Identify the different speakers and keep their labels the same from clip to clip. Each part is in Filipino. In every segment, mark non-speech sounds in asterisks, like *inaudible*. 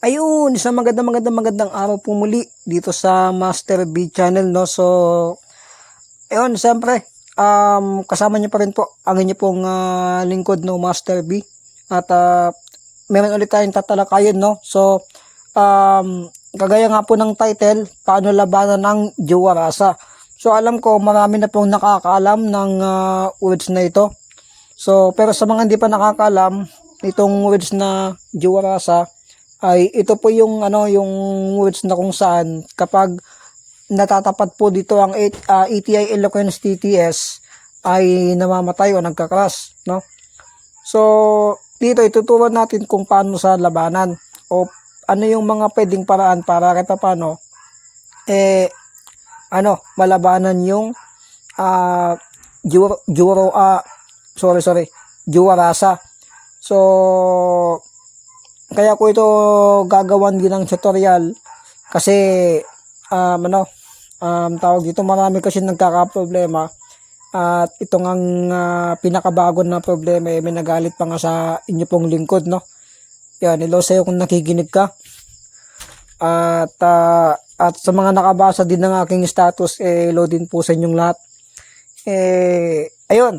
Speaker 1: Ayun, isang magandang magandang magandang araw po muli dito sa Master B channel no. So ayun, siyempre um kasama niyo pa rin po ang inyo pong ah, lingkod no Master B. At ah, meron ulit tayong tatalakayin no. So um kagaya nga po ng title, paano labanan ng Juwarasa. So alam ko marami na pong nakakaalam ng ah, words na ito. So pero sa mga hindi pa nakakaalam itong words na Juwarasa ay ito po yung ano yung words na kung saan kapag natatapat po dito ang eight- ah, ETI eloquence TTS ay namamatay o nagka-crash no? So dito ituturo natin kung paano sa labanan o ano yung mga pwedeng paraan para kahit paano eh ano malabanan yung ah juro, juro ah sorry sorry juwarasa so kaya ko ito gagawan din ng tutorial. Kasi um, ano um, tawag dito marami kasi nagkakaproblema. At ito ang ah, pinakabago na problema eh, may nagalit pa nga sa inyo pong lingkod no? Yan hello sa'yo kung nakikinig ka. At ah, at sa mga nakabasa din ng aking status eh hello din po sa inyong lahat. Eh ayun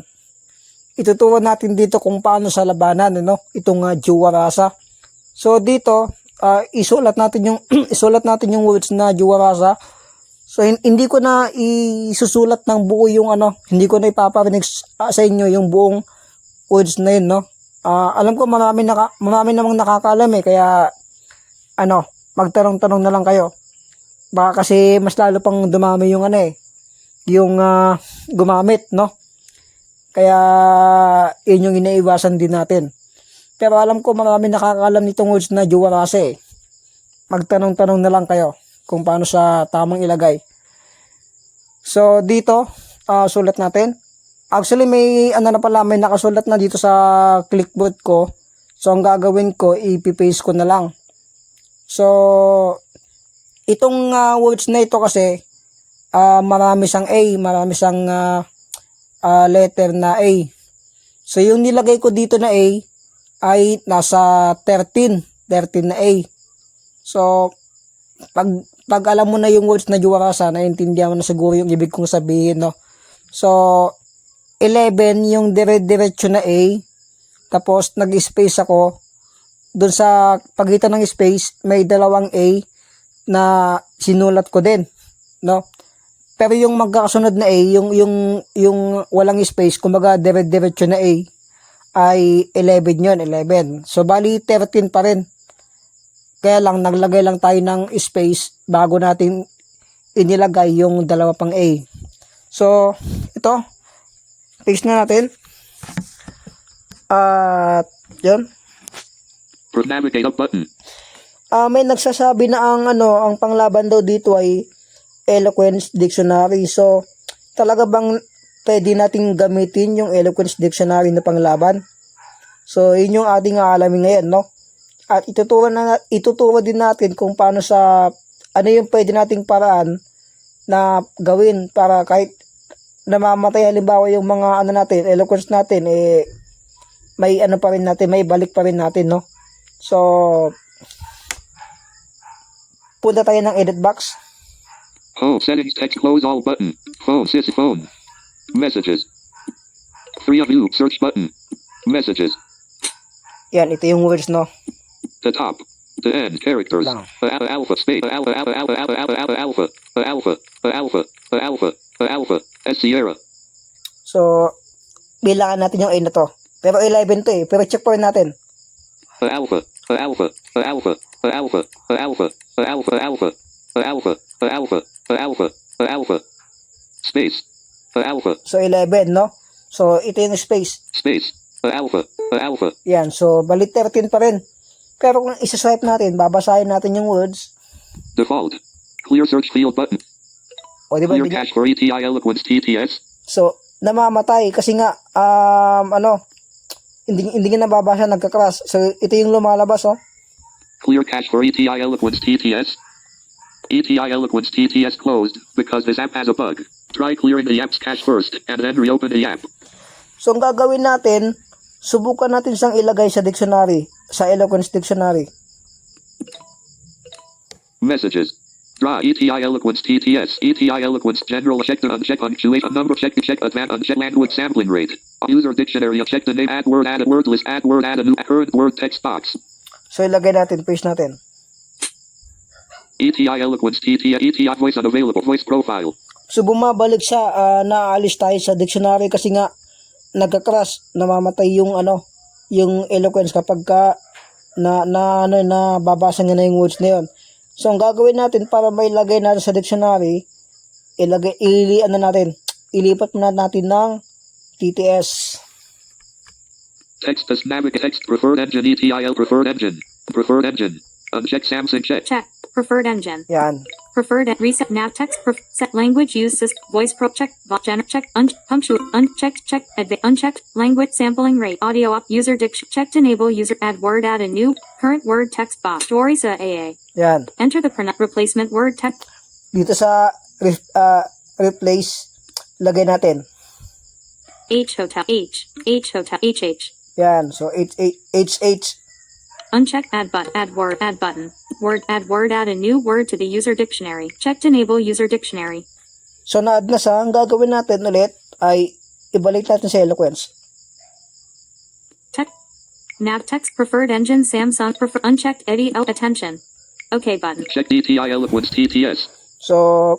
Speaker 1: ituturo natin dito kung paano sa labanan ano itong uh, Juwarasa So dito, ah, isulat natin yung *clears throat* isulat natin yung words na Juwarasa. So hin- hindi ko na isusulat ng buo yung ano, hindi ko na ipaparinig ah, sa inyo yung buong words na yun, no. Ah, alam ko marami naka, marami namang nakakaalam eh kaya ano, magtanong-tanong na lang kayo. Baka kasi mas lalo pang dumami yung ano eh, yung ah, gumamit, no. Kaya yun yung inaiwasan din natin. Pero alam ko marami nakakaalam nitong words na Juwarase. Magtanong-tanong na lang kayo kung paano sa tamang ilagay. So dito, ah, sulat natin. Actually may ano na pala, may nakasulat na dito sa clipboard ko. So ang gagawin ko, ipipaste ko na lang. So itong ah, words na ito kasi ah, marami siyang A, marami siyang ah, ah, letter na A. So yung nilagay ko dito na A, ay nasa 13, 13 na A. So, pag, pag alam mo na yung words na Juwarasa, naiintindihan mo na siguro yung ibig kong sabihin, no? So, 11 yung dire-diretso na A, tapos nag-space ako, doon sa pagitan ng space, may dalawang A na sinulat ko din, no? Pero yung magkakasunod na A, yung, yung, yung walang space, kumbaga dire-diretso na A, ay 11 yun, 11. So, bali 13 pa rin. Kaya lang, naglagay lang tayo ng space bago natin inilagay yung dalawa pang A. So, ito. Paste na natin. At, yun.
Speaker 2: Navigate up button.
Speaker 1: Ah, may nagsasabi na ang ano, ang panglaban daw dito ay Eloquence Dictionary. So, talaga bang pwede nating gamitin yung Eloquence Dictionary na panglaban? So, yun yung ating aalamin ngayon, no? At ituturo na ituturo din natin kung paano sa ano yung pwede nating paraan na gawin para kahit namamatay halimbawa yung mga ano natin, eloquence natin eh may ano pa rin natin, may balik pa rin natin, no? So, punta tayo ng edit box.
Speaker 2: Home settings text close all button. Phone sys phone. Messages. Three of you search button. Messages.
Speaker 1: Yan, ito yung words, no?
Speaker 2: The top. The end characters.
Speaker 1: Lang.
Speaker 2: Alpha, alpha space. Alpha, alpha, alpha, alpha, alpha, alpha, alpha. Alpha. Alpha. Alpha. Alpha. S Sierra.
Speaker 1: So, bilangan natin yung A na to. Pero 11 to eh. Pero check pa rin natin.
Speaker 2: Alpha. Alpha. Alpha. Alpha. Alpha. Alpha. The alpha. The alpha. The alpha. The alpha. The alpha. Space. The alpha.
Speaker 1: So, 11, no? So, ito yung space.
Speaker 2: Space. The alpha. The alpha.
Speaker 1: Yan. So, bali 13 pa rin. Pero kung isa-swipe natin, babasahin natin yung words.
Speaker 2: Default. Clear search field button.
Speaker 1: O, di ba?
Speaker 2: Clear cache for ETI Eloquence TTS.
Speaker 1: so, namamatay kasi nga, um, ano, hindi, hindi nga nababasa, nagka-crash. So, ito yung lumalabas, oh.
Speaker 2: Clear cache for ETI Eloquence TTS. ETI Eloquence TTS closed because this app has a bug. Try clearing the app's cache first and then reopen the app.
Speaker 1: So, ang gagawin natin, subukan natin siyang ilagay sa dictionary. sa Eloquence Dictionary.
Speaker 2: Messages. Draw ETI eloquence TTS. ETI eloquence general check the uncheck punctuation number check check advanced uncheck language sampling rate. User dictionary check the name add word add a word list add word add a new current word text box.
Speaker 1: So ilagay natin, paste natin.
Speaker 2: ETI eloquence TTS ETI voice unavailable voice profile.
Speaker 1: So bumabalik siya, ah, naaalis tayo sa dictionary kasi nga nagka-crash, namamatay yung ano, yung eloquence kapag ka na na ano na babasa niya na yung words na yun. So ang gagawin natin para may lagay natin sa dictionary, ilagay ili ano natin, ilipat muna natin ng TTS.
Speaker 2: Text as navigate text preferred engine ETIL preferred engine. Preferred engine. Uncheck Samsung check.
Speaker 3: Check. Preferred engine.
Speaker 1: Yan.
Speaker 3: Preferred en- reset nav text. Pref- set language use sys- voice pro check. Vo- gener- check. Un- punctuate. Uncheck. Check. Adva- unchecked. Language sampling rate. Audio up. User diction. Checked. Enable user. Add word. Add a new current word text box. Dorisa AA.
Speaker 1: Yan.
Speaker 3: Enter the pron- replacement word text.
Speaker 1: Dito sa ref- ah, replace, lagay natin.
Speaker 3: H hotel. H. H hotel. HH.
Speaker 1: Yan. So, H, H, HH.
Speaker 3: Uncheck add but add word add button. Word add word add a new word to the user dictionary. Checked enable user dictionary.
Speaker 1: So, na-add na sa, ang gagawin natin ulit ay ibalik natin sa eloquence.
Speaker 3: Tech. Nav text preferred engine Samsung prefer unchecked Eddie L attention. Okay button.
Speaker 2: Check ETI eloquence TTS.
Speaker 1: So,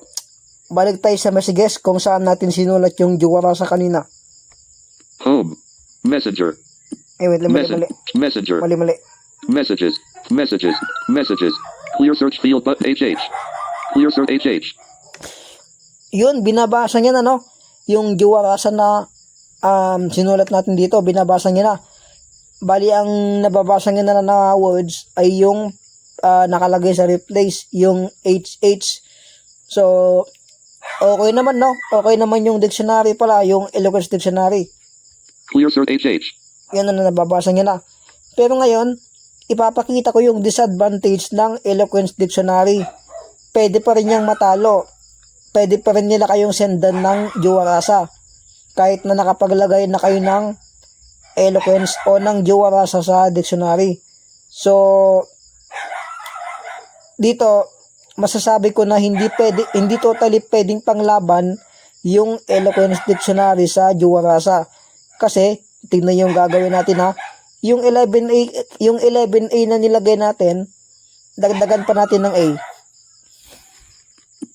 Speaker 1: balik tayo sa messages kung saan natin sinulat yung juwara sa kanina.
Speaker 2: Home. Messenger.
Speaker 1: Eh, wait, mali,
Speaker 2: Message.
Speaker 1: mali.
Speaker 2: Messenger.
Speaker 1: Mali, mali.
Speaker 2: Messages. Messages. Messages. Clear search field but HH. Clear search HH.
Speaker 1: Yun, binabasa niya na, no? Yung juwarasa na um, sinulat natin dito, binabasa niya na. Bali, ang nababasa niya na na words ay yung ah, nakalagay sa replace, yung HH. So, okay naman, no? Okay naman yung dictionary pala, yung eloquence dictionary.
Speaker 2: Clear search HH.
Speaker 1: yan na nababasa niya na. Pero ngayon, ipapakita ko yung disadvantage ng Eloquence Dictionary. Pwede pa rin niyang matalo. Pwede pa rin nila kayong sendan ng Juwarasa. Kahit na nakapaglagay na kayo ng Eloquence o ng Juwarasa sa dictionary. So, dito, masasabi ko na hindi pwede, hindi totally pwedeng panglaban yung Eloquence Dictionary sa Juwarasa. Kasi, tingnan yung gagawin natin ha. Yung 11A, yung 11A na nilagay natin, dagdagan pa natin ng A.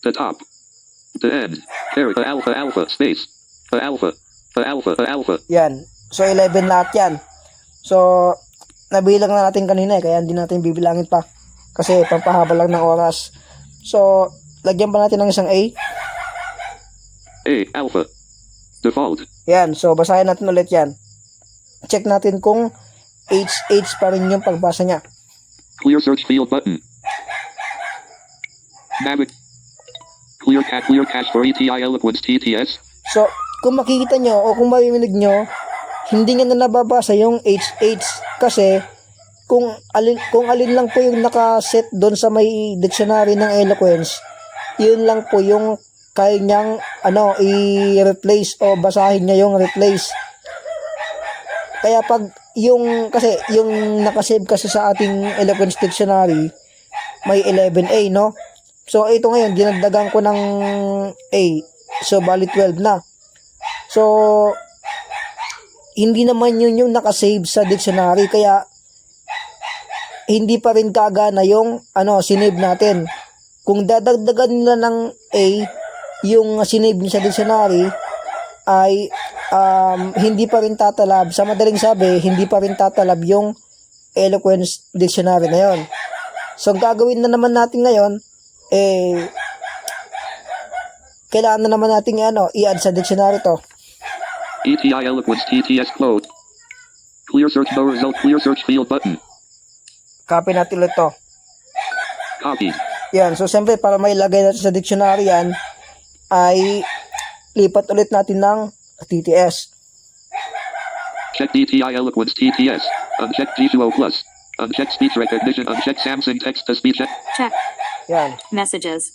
Speaker 2: The top. The end. Character alpha alpha space. The alpha. The alpha. The alpha.
Speaker 1: Yan. So, 11 lahat yan. So, nabilang na natin kanina eh, kaya hindi natin bibilangin pa. Kasi, pampahaba lang ng oras. So, lagyan pa natin ng isang A.
Speaker 2: A alpha. Default.
Speaker 1: Yan. So, basahin natin ulit yan. Check natin kung HH pa rin yung pagbasa niya.
Speaker 2: Clear search field button. Navig. Clear cat clear cache for ETI eloquence TTS.
Speaker 1: So, kung makikita nyo o kung marinig nyo, hindi nga na nababasa yung HH kasi kung alin, kung alin lang po yung nakaset doon sa may dictionary ng eloquence, yun lang po yung kaya niyang ano, i-replace o basahin niya yung replace. Kaya pag yung, kasi yung nakasave kasi sa ating eloquence dictionary, may 11A, no? So, ito ngayon, dinagdagan ko ng A. So, bali 12 na. So, hindi naman yun yung nakasave sa dictionary. Kaya, hindi pa rin kagana yung ano, sinave natin. Kung dadagdagan nila ng A, yung sinave niya sa dictionary, ay um, hindi pa rin tatalab. Sa madaling sabi, hindi pa rin tatalab yung eloquence dictionary na yon. So, ang gagawin na naman natin ngayon, eh, kailangan na naman natin ano, i-add sa dictionary to.
Speaker 2: ETI eloquence TTS close. Clear search no result. Clear search field button.
Speaker 1: Copy natin ulit to.
Speaker 2: Copy.
Speaker 1: Yan. So, siyempre, para may lagay natin sa dictionary yan, ay lipat ulit natin ng TTS.
Speaker 2: Check ETI eloquence TTS. Uncheck G2O plus. Uncheck speech recognition. Uncheck Samsung text to speech.
Speaker 3: Check.
Speaker 1: Yan.
Speaker 3: Messages.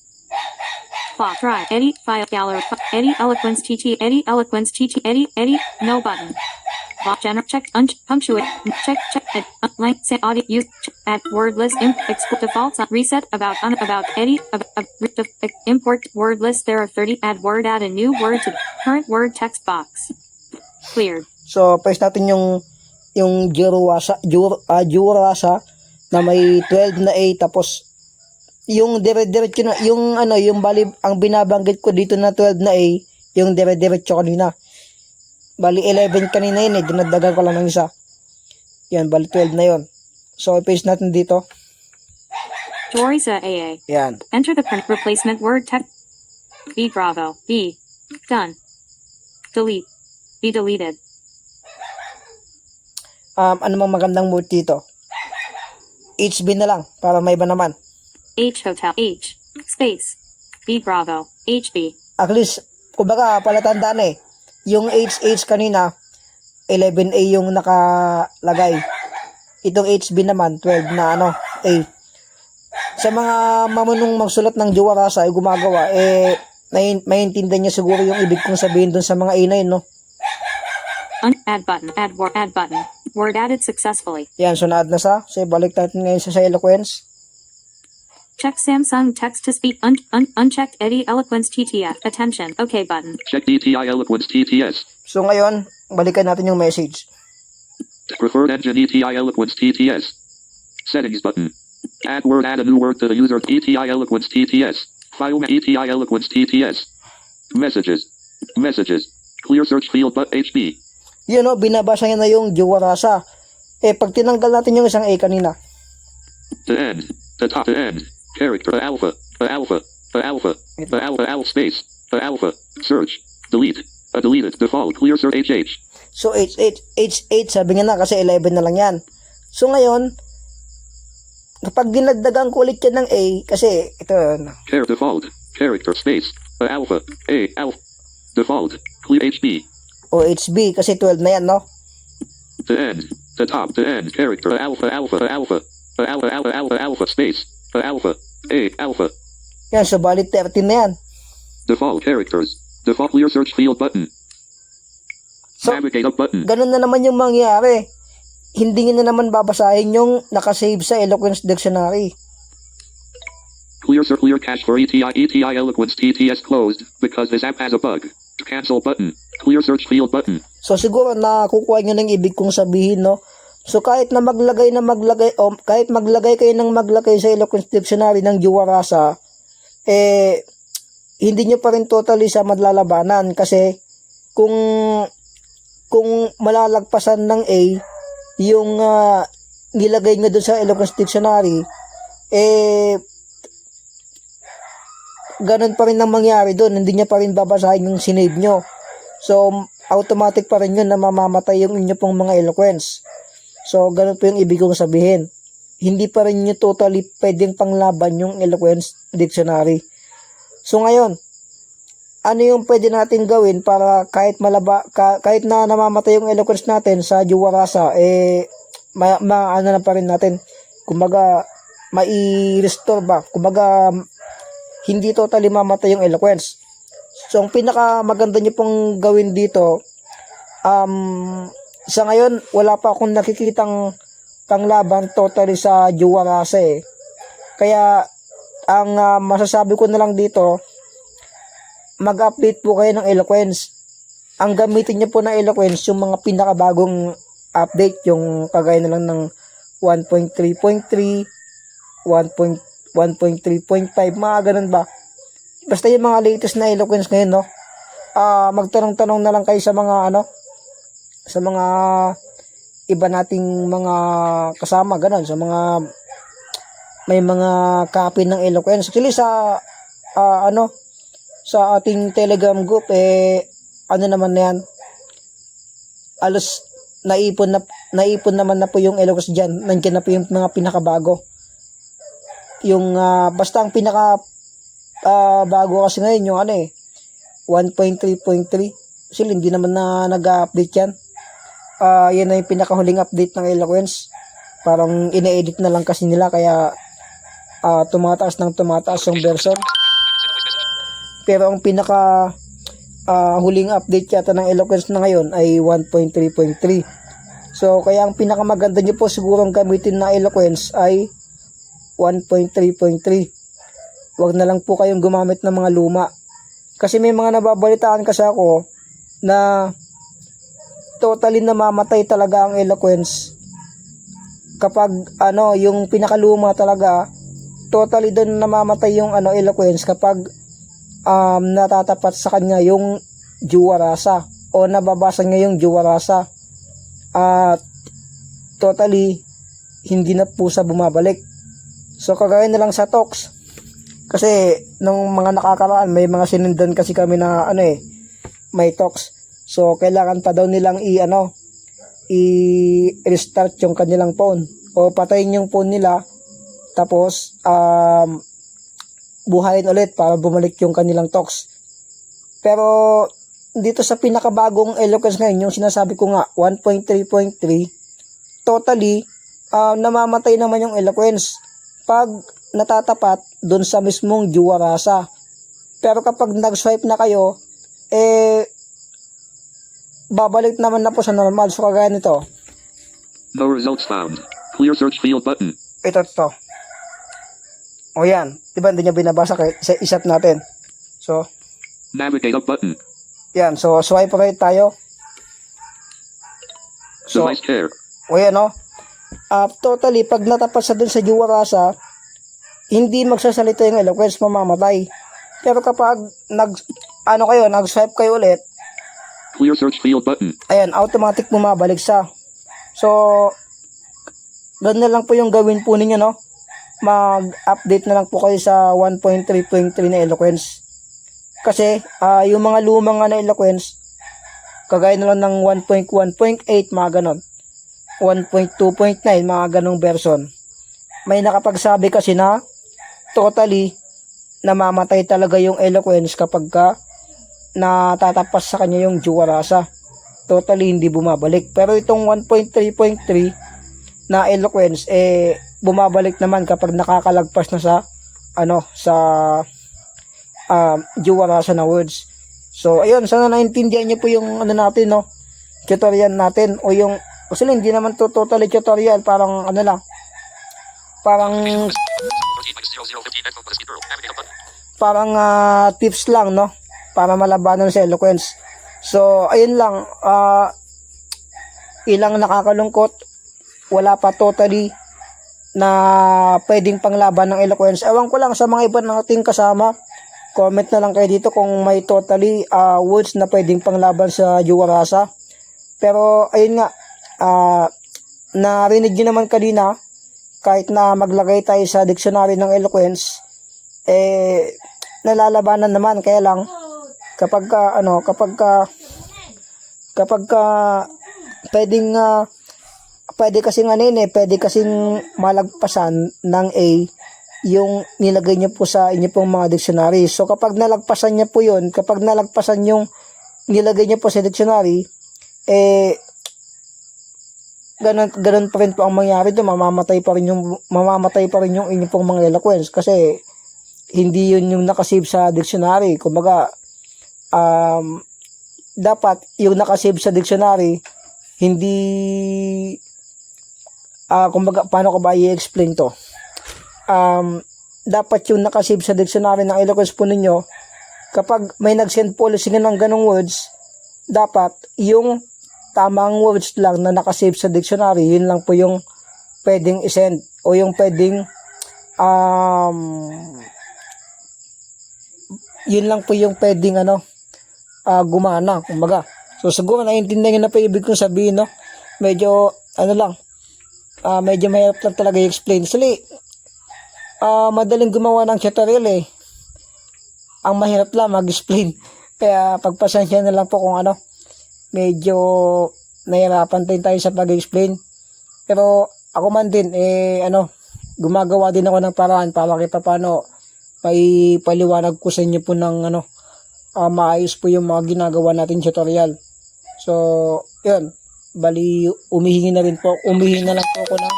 Speaker 3: Plot. Try. Eddie. File. Gallery. Eddie. Eloquence. TT. Eddie. Eloquence. TT. Eddie. Eddie. No button. Bot gener check un punctuate check check uh, length say audio use ch- add word list imp export defaults on reset about un about edit ab, ab, re- def- ex- import word list there are 30 add word add a new word to current word text box. Cleared
Speaker 1: So, paste natin yung yung Jurasa, Jur, ah, Jurasa na may 12 na A tapos yung dire-diretso na yung ano yung bali ang binabanggit ko dito na 12 na A yung dire-diretso kanina bali 11 kanina yun eh. Dinagdagan ko lang ng isa. Yan bali 12 na yon so i-paste natin dito.
Speaker 3: Dorisa AA
Speaker 1: yan.
Speaker 3: Enter the print replacement word text. B bravo. B done. Delete. Be deleted.
Speaker 1: Um, ano mang magandang mode dito? HB na lang para may iba naman.
Speaker 3: H hotel. H space. B bravo. HB
Speaker 1: at least, kumbaga, palatandaan eh. Yung HH kanina, 11A yung nakalagay. Itong HB naman, 12 na ano, A. Sa mga mamunong magsulat ng Juwarasa ay gumagawa, eh, may, maintindihan niya siguro yung ibig kong sabihin dun sa mga A na yun, no?
Speaker 3: un add button add word add button word added successfully
Speaker 1: Yan, so na-add na sa. So, balik natin ngayon sa, sa eloquence.
Speaker 3: Check Samsung text to speak un, un unchecked Eddie eloquence TTF attention OK button
Speaker 2: Check DTI Eloquence TTS.
Speaker 1: So, ngayon, balikan natin yung message.
Speaker 2: Preferred engine ETI Eloquence TTS. Settings button. Add word, add a new word to the user. ETI Eloquence TTS. File ETI Eloquence TTS. Messages. Messages. Clear search field but HB.
Speaker 1: Yun, no, binabasa niya na yung Juwarasa. Eh, pag tinanggal natin yung isang A kanina,
Speaker 2: The end. The top. The end. Character. Alpha. The alpha. Alpha. Alpha. Alpha space. Alpha. Search. Delete. A deleted. Default. Clear search HH.
Speaker 1: So, H8, H8, sabi nga na kasi 11 na lang yan. So, ngayon, kapag dinagdagan ko ulit yan ng A, kasi ito, ano,
Speaker 2: Char default. Character space. Alpha. A. Alpha. Default. Clear HB.
Speaker 1: o HB, kasi 12 na yan, no?
Speaker 2: The end. The top. The end. Character. Alpha. Alpha. Alpha. Alpha. Alpha. Alpha. Alpha. Space. Alpha. A. Alpha.
Speaker 1: Yan, so bali 13 na yan.
Speaker 2: Default characters. Default clear search field button.
Speaker 1: So,
Speaker 2: Navigate up button.
Speaker 1: ganun na naman yung mangyari. Hindi nyo na naman babasahin yung nakasave sa Eloquence Dictionary.
Speaker 2: Clear search clear cache for ETI. ETI Eloquence TTS closed because this app has a bug. Cancel button. Clear search field button.
Speaker 1: So, siguro nakukuha nyo ng ibig kong sabihin, no? So, kahit na maglagay na maglagay, o kahit maglagay kayo ng maglagay sa Eloquence Dictionary ng Juwarasa, eh, hindi nyo pa rin totally sa madlalabanan kasi kung kung malalagpasan ng A yung ah, nilagay nyo doon sa Eloquence Dictionary eh ganun pa rin ang mangyari doon hindi niya pa rin babasahin yung sinave nyo. So automatic pa rin yun na mamamatay yung inyo pong mga eloquence so ganun po yung ibig kong sabihin. Hindi pa rin nyo totally pwedeng panglaban yung eloquence dictionary. So ngayon ano yung pwede natin gawin para kahit malaba ka- kahit na namamatay yung eloquence natin sa Juwarasa eh ma, ma ano na pa rin natin? Kumbaga mai-restore ba? Kumbaga hindi totally mamatay yung eloquence. So ang pinaka maganda pong gawin dito um sa ngayon wala pa akong nakikitang panglaban totally sa Juwarasa eh kaya ang ah, masasabi ko na lang dito mag-update po kayo ng eloquence. Ang gamitin niyo po ng eloquence yung mga pinakabagong update, yung kagaya na lang ng 1.3.3, 1.1.3.5, mga ganun ba. Basta yung mga latest na eloquence ngayon, no? Ah, magtanong-tanong na lang kayo sa mga ano, sa mga iba nating mga kasama, ganun, sa mga may mga copy ng eloquence. Actually, sa ah, ano, sa ating Telegram group eh ano naman na yan alos naipon na naipon naman na po yung eloquence diyan nandiyan na po yung mga pinakabago. Yung ah, basta ang pinaka ah, bago kasi ngayon yung ano eh 1.3.3 kasi hindi naman na nag-update yan ah yan na yung pinakahuling update ng eloquence parang ine-edit na lang kasi nila kaya ah, tumataas ng tumataas yung version pero ang pinaka ah, huling update yata ng eloquence na ngayon ay 1.3.3. So, kaya ang pinakamaganda nyo po sigurong gamitin na eloquence ay 1.3.3. Huwag na lang po kayong gumamit ng mga luma. Kasi may mga nababalitaan kasi ako na totally namamatay talaga ang eloquence. Kapag ano yung pinakaluma talaga totally doon namamatay yung ano eloquence kapag um, natatapat sa kanya yung juwarasa o nababasa niya yung juwarasa at totally hindi na po sa bumabalik. So kagaya na lang sa talks. Kasi nung mga nakakaraan may mga sinundan kasi kami na ano eh may talks so kailangan pa daw nilang i ano i-restart yung kanilang phone o patayin yung phone nila tapos um, buhayin ulit para bumalik yung kanilang talks. Pero dito sa pinakabagong eloquence ngayon, yung sinasabi ko nga 1.3.3, totally uh, namamatay naman yung eloquence pag natatapat dun sa mismong juwarasa. Pero kapag nag-swipe na kayo, eh babalik naman na po sa normal. So kagaya nito,
Speaker 2: No results found. Clear search field button.
Speaker 1: ito to. O yan, di ba hindi niya binabasa kay isa isap natin. So,
Speaker 2: Navigate up button.
Speaker 1: yan. So, swipe right tayo. So,
Speaker 2: Device pair.
Speaker 1: o yan o. Ah, totally, pag natapat sa dun sa Juwarasa, hindi magsasalita yung eloquence, mamamatay. Pero kapag nag, ano kayo, nag-swipe kayo ulit,
Speaker 2: Clear search field button.
Speaker 1: ayan, automatic bumabalik sa. So, ganun na lang po yung gawin po ninyo, no? Mag-update na lang po kayo sa 1.3.3 na eloquence. Kasi, ah yung mga lumang na eloquence, kagaya na lang ng 1.1.8, mga ganon. 1.2.9, mga ganong version. May nakapagsabi kasi na, totally, namamatay talaga yung eloquence kapag ka natatapas sa kanya yung juwarasa. Totally hindi bumabalik. Pero itong 1.3.3 na eloquence eh bumabalik naman kapag nakakalagpas na sa ano sa um, juwarasa na words. So ayun, sana naintindihan niyo po yung ano natin no, tutorial natin o yung kasi hindi naman to totally tutorial, parang ano lang. Parang
Speaker 2: 13 0015 echo plus zero. Navigate up button.
Speaker 1: parang ah, tips lang no para malabanan sa eloquence. So ayun lang ah, ilang nakakalungkot wala pa totally na pwedeng panglaban ng eloquence. Ewan ko lang sa mga iba nating kasama. Comment na lang kayo dito kung may totally ah, words na pwedeng panglaban sa Juwarasa. Pero ayun nga, ah, narinig nyo naman kanina, kahit na maglagay tayo sa dictionary ng eloquence, eh, nalalabanan naman. Kaya lang, kapag ka, ano, kapag ka, kapag ka, pwedeng, ah, pwede kasing ano eh, pwede kasing malagpasan ng A yung nilagay niyo po sa inyo pong mga dictionary. So kapag nalagpasan niya po yun, kapag nalagpasan yung nilagay niyo po sa dictionary, eh, ganun, ganun pa rin po ang mangyari doon. Mamamatay pa rin yung, mamamatay pa rin yung inyo pong mga eloquence kasi hindi yun yung nakasave sa dictionary. Kumbaga, um, dapat yung nakasave sa dictionary, hindi, ah kumbaga, paano ko ba i-explain to? Um, dapat yung nakasave sa dictionary ng eloquence po ninyo, kapag may nag-send po sila ng ganong words, dapat yung tamang words lang na nakasave sa dictionary, yun lang po yung pwedeng isend o yung pwedeng um, yun lang po yung pwedeng ano ah, gumana, kumbaga. So siguro naiintindihan niyo na po ibig kong sabihin, no? Medyo, ano lang, ah medyo mahirap lang talaga i-explain. Actually, ah madaling gumawa ng tutorial eh. Ang mahirap lang mag-explain. *laughs* Kaya pagpasensya na lang po kung ano, medyo nahirapan din tayo sa pag-explain. Pero ako man din, eh ano, gumagawa din ako ng paraan para kita paano may paliwanag ko sa inyo po ng ano, uh, maayos po yung mga ginagawa natin tutorial. So, yun. Bali, umihingi na rin po. Umihingi na lang po ako ng...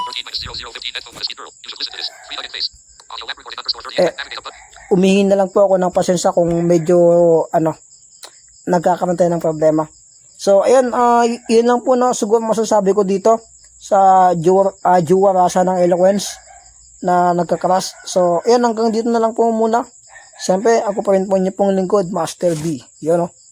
Speaker 1: Eh, umihingi na lang po ako ng pasensya kung medyo, ano, nagkakaroon tayo ng problema. So, ayun, uh, yun lang po na siguro masasabi ko dito sa Jura, uh, ah, Jura Rasa ng Eloquence na nagkakras. So, ayun, hanggang dito na lang po muna. Siyempre, ako pa rin po niyo pong lingkod, Master B. Yun o. No?